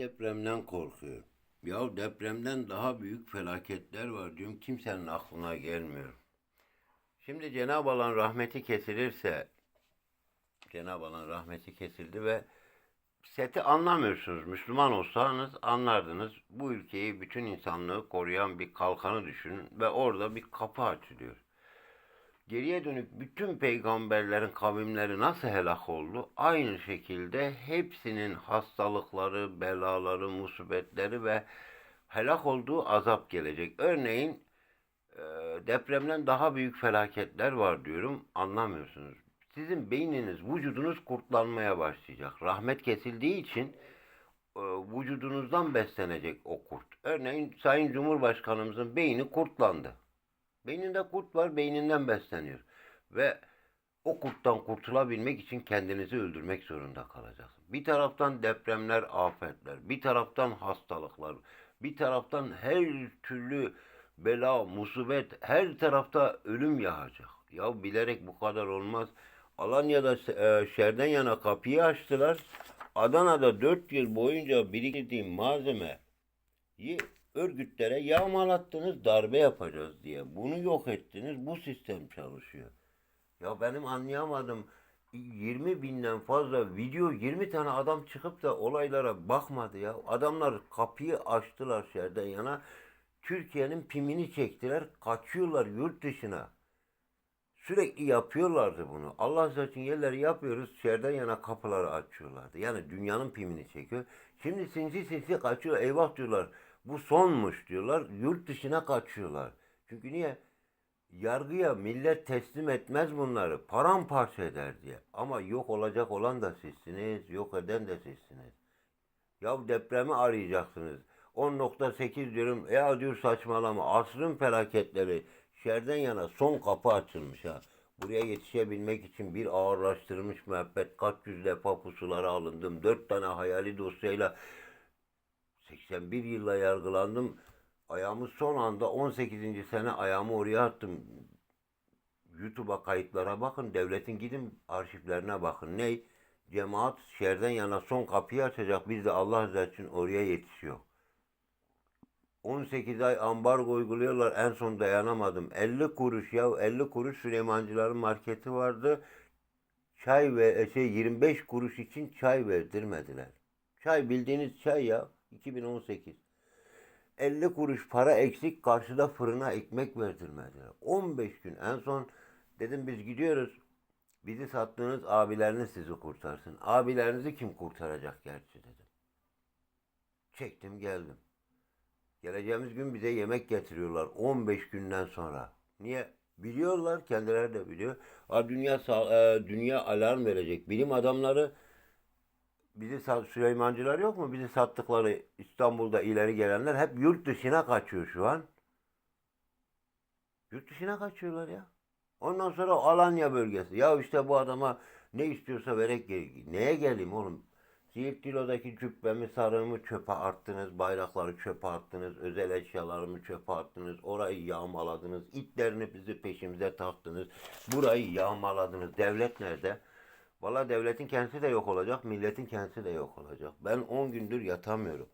depremden korkuyor. Ya depremden daha büyük felaketler var diyorum kimsenin aklına gelmiyor. Şimdi Cenab-ı Allah'ın rahmeti kesilirse Cenab-ı Allah'ın rahmeti kesildi ve seti anlamıyorsunuz. Müslüman olsanız anlardınız. Bu ülkeyi, bütün insanlığı koruyan bir kalkanı düşünün ve orada bir kapı açılıyor. Geriye dönük bütün peygamberlerin kavimleri nasıl helak oldu? Aynı şekilde hepsinin hastalıkları, belaları, musibetleri ve helak olduğu azap gelecek. Örneğin e, depremden daha büyük felaketler var diyorum anlamıyorsunuz. Sizin beyniniz, vücudunuz kurtlanmaya başlayacak. Rahmet kesildiği için e, vücudunuzdan beslenecek o kurt. Örneğin Sayın Cumhurbaşkanımızın beyni kurtlandı. Beyninde kurt var, beyninden besleniyor. Ve o kurttan kurtulabilmek için kendinizi öldürmek zorunda kalacaksın. Bir taraftan depremler, afetler, bir taraftan hastalıklar, bir taraftan her türlü bela, musibet, her tarafta ölüm yağacak. Ya bilerek bu kadar olmaz. Alanya'da e, şerden yana kapıyı açtılar. Adana'da 4 yıl boyunca biriktirdiğim malzemeyi örgütlere yağmalattınız, darbe yapacağız diye. Bunu yok ettiniz, bu sistem çalışıyor. Ya benim anlayamadım. 20 binden fazla video, 20 tane adam çıkıp da olaylara bakmadı ya. Adamlar kapıyı açtılar şerden yana. Türkiye'nin pimini çektiler, kaçıyorlar yurt dışına. Sürekli yapıyorlardı bunu. Allah için yerleri yapıyoruz. Şerden yana kapıları açıyorlardı. Yani dünyanın pimini çekiyor. Şimdi sinsi sinsi kaçıyor. Eyvah diyorlar. Bu sonmuş diyorlar. Yurt dışına kaçıyorlar. Çünkü niye? Yargıya millet teslim etmez bunları. Paramparça eder diye. Ama yok olacak olan da sizsiniz. Yok eden de sizsiniz. Ya depremi arayacaksınız. 10.8 diyorum. Ya diyor saçmalama. Asrın felaketleri. Şerden yana son kapı açılmış ha. Buraya yetişebilmek için bir ağırlaştırılmış müebbet kaç yüz defa pusulara alındım. Dört tane hayali dosyayla 81 yılla yargılandım. Ayağımı son anda 18. sene ayağımı oraya attım. YouTube'a kayıtlara bakın. Devletin gidin arşivlerine bakın. Ney? Cemaat şerden yana son kapıyı açacak. Biz de Allah rızası için oraya yetişiyor. 18 ay ambargo uyguluyorlar. En son dayanamadım. 50 kuruş ya 50 kuruş Süleymancıların marketi vardı. Çay ve şey 25 kuruş için çay verdirmediler. Çay bildiğiniz çay ya 2018. 50 kuruş para eksik karşıda fırına ekmek verdirmediler. 15 gün en son dedim biz gidiyoruz. Bizi sattığınız abileriniz sizi kurtarsın. Abilerinizi kim kurtaracak gerçi dedim. Çektim geldim. Geleceğimiz gün bize yemek getiriyorlar 15 günden sonra. Niye? Biliyorlar, kendileri de biliyor. Dünya e, dünya alarm verecek. Bilim adamları bizi Süleymancılar yok mu? Bizi sattıkları İstanbul'da ileri gelenler hep yurt dışına kaçıyor şu an. Yurt dışına kaçıyorlar ya. Ondan sonra Alanya bölgesi. Ya işte bu adama ne istiyorsa verek gel. Neye geleyim oğlum? Siirt Dilo'daki cübbemi, sarığımı çöpe attınız, bayrakları çöpe attınız, özel eşyalarımı çöpe attınız, orayı yağmaladınız, itlerini bizi peşimize taktınız, burayı yağmaladınız. Devlet nerede? Valla devletin kendisi de yok olacak, milletin kendisi de yok olacak. Ben 10 gündür yatamıyorum.